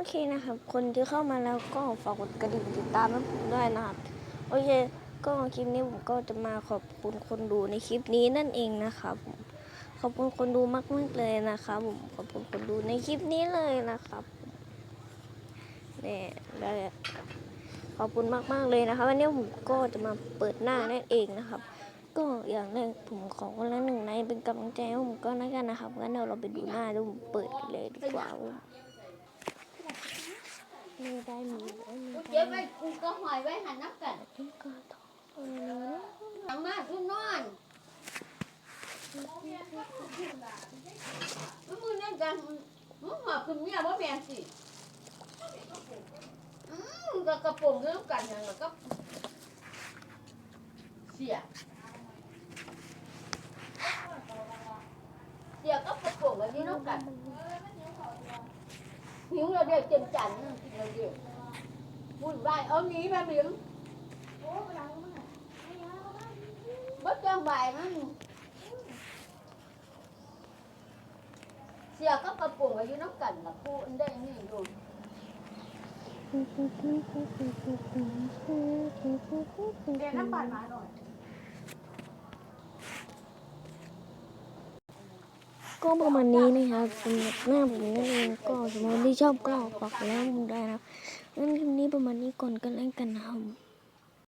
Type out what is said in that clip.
โอเคนะครับ คนที่เข้ามาแล้วก็ฝากกดกระดิ่งติดตามให้ผมด้วยนะครับ โอเค ก็คลิปนี้ผมก็จะมาขอบคุณคนดูในคลิปนี้นั่นเองนะครับผมขอบคุณคนดูมากมากเลยนะครับผมขอบคุณคนดูในคลิปนี้เลยนะครับเนี่ยได้ขอบคุณมากมากเลยนะครับวันนี้ผมก็จะมาเปิดหน้านั่นเองนะครับ ก็อย่างแรกผมขอคนละหนึ่งในเป็นกำลังใจให้ผมก็แล้วกันนะครับงั้นเดี๋ยวเราไปดูหน้าดูผมเปิดกันเลยดีกว่าว่าไม่ได้มี ไม่มีกูเก็บไว้กูก็หอยไว้หันนับกันที่กระทอเออทางมากูนอนมึงมึงนั่นกันมึงหอบคุณเมียบ่แม่สิอืมก็กระโปรงเรื่องกันอย่างก็เสียเสียก็กระโปรงอันนี้น้องกันหิวเราเดียวเจ็มจันทร์เราเดียว วุ่นวายเอาหนีมาเบียง bất cho bài nó xìa các cặp cùng ở dưới nó cần là cô anh đây như rồi เรียนน้ำปั่นมาหน่อย ก็ประมาณนี้นะครับสำหรับหน้าผมนั่นเองก็สมมติที่ชอบก็ฝากกดไลค์ให้ผมด้นะครับงั้นคลิปนี้ประมาณนี้ก่อนกันแล้วกันนะครับ